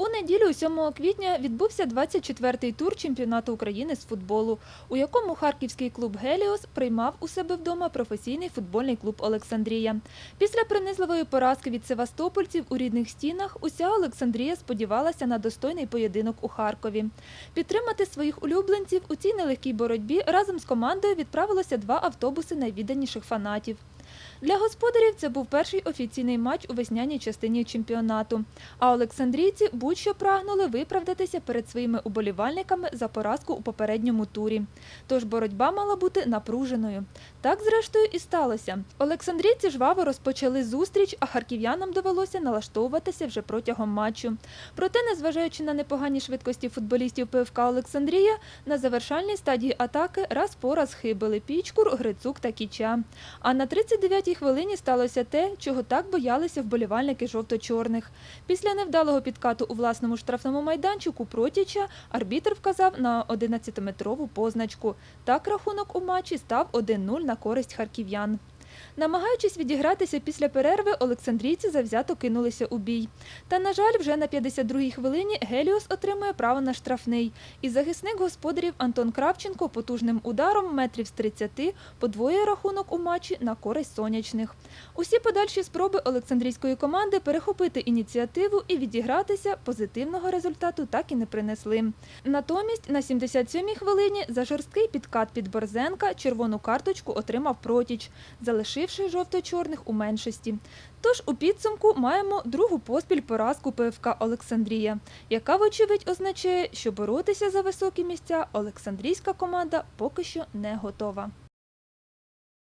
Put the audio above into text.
У неділю 7 квітня відбувся 24-й тур чемпіонату України з футболу, у якому харківський клуб Геліос приймав у себе вдома професійний футбольний клуб Олександрія. Після принизливої поразки від севастопольців у рідних стінах уся Олександрія сподівалася на достойний поєдинок у Харкові. Підтримати своїх улюбленців у цій нелегкій боротьбі разом з командою відправилося два автобуси найвідданіших фанатів. Для господарів це був перший офіційний матч у весняній частині чемпіонату. А олександрійці будь-що прагнули виправдатися перед своїми уболівальниками за поразку у попередньому турі. Тож боротьба мала бути напруженою. Так, зрештою, і сталося. Олександрійці жваво розпочали зустріч, а харків'янам довелося налаштовуватися вже протягом матчу. Проте, незважаючи на непогані швидкості футболістів ПФК Олександрія, на завершальній стадії атаки раз по раз хибили Пічкур, Грицук та Кіча. А на 39-й хвилині сталося те, чого так боялися вболівальники жовто-чорних. Після невдалого підкату у власному штрафному майданчику Протіча арбітр вказав на 11-метрову позначку. Так рахунок у матчі став 1-0 на користь харків'ян. Намагаючись відігратися після перерви, олександрійці завзято кинулися у бій. Та, на жаль, вже на 52-й хвилині Геліос отримує право на штрафний. І захисник господарів Антон Кравченко потужним ударом метрів з 30 подвоює рахунок у матчі на користь сонячних. Усі подальші спроби олександрійської команди перехопити ініціативу і відігратися позитивного результату так і не принесли. Натомість на 77-й хвилині за жорсткий підкат під Борзенка червону карточку отримав Протіч, залишивши жовто-чорних у меншості. Тож у підсумку маємо другу поспіль поразку ПФК Олександрія, яка, вочевидь, означає, що боротися за високі місця Олександрійська команда поки що не готова.